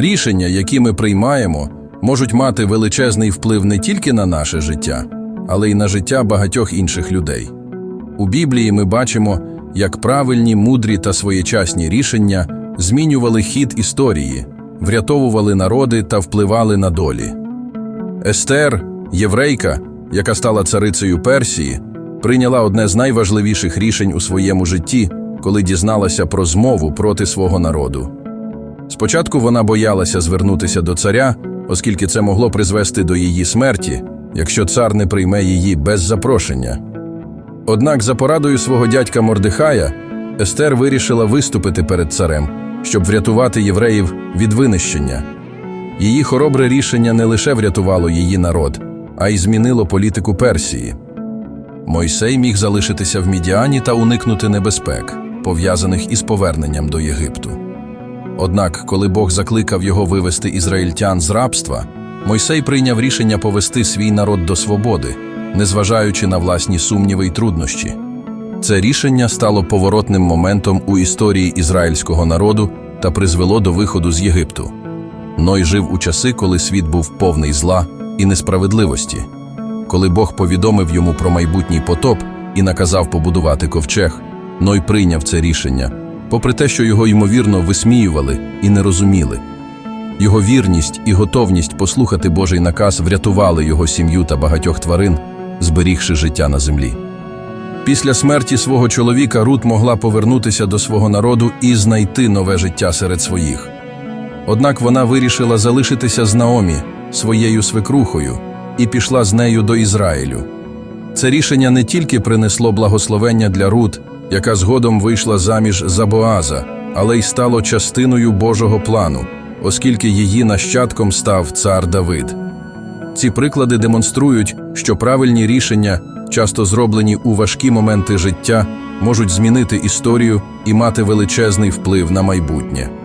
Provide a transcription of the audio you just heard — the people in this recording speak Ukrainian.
Рішення, які ми приймаємо, можуть мати величезний вплив не тільки на наше життя, але й на життя багатьох інших людей. У Біблії ми бачимо, як правильні, мудрі та своєчасні рішення змінювали хід історії, врятовували народи та впливали на долі. Естер, єврейка, яка стала царицею Персії, прийняла одне з найважливіших рішень у своєму житті, коли дізналася про змову проти свого народу. Спочатку вона боялася звернутися до царя, оскільки це могло призвести до її смерті, якщо цар не прийме її без запрошення. Однак, за порадою свого дядька Мордихая, Естер вирішила виступити перед царем, щоб врятувати євреїв від винищення. Її хоробре рішення не лише врятувало її народ, а й змінило політику Персії. Мойсей міг залишитися в Мідіані та уникнути небезпек, пов'язаних із поверненням до Єгипту. Однак, коли Бог закликав його вивести ізраїльтян з рабства, Мойсей прийняв рішення повести свій народ до свободи, незважаючи на власні сумніви й труднощі. Це рішення стало поворотним моментом у історії ізраїльського народу та призвело до виходу з Єгипту. Ной жив у часи, коли світ був повний зла і несправедливості. Коли Бог повідомив йому про майбутній потоп і наказав побудувати ковчег, Ной прийняв це рішення, попри те, що його ймовірно висміювали і не розуміли. Його вірність і готовність послухати Божий наказ врятували його сім'ю та багатьох тварин, зберігши життя на землі. Після смерті свого чоловіка Рут могла повернутися до свого народу і знайти нове життя серед своїх. Однак вона вирішила залишитися з Наомі, своєю свекрухою, і пішла з нею до Ізраїлю. Це рішення не тільки принесло благословення для Рут, яка згодом вийшла заміж за Боаза, але й стало частиною Божого плану, оскільки її нащадком став цар Давид. Ці приклади демонструють, що правильні рішення, часто зроблені у важкі моменти життя, можуть змінити історію і мати величезний вплив на майбутнє.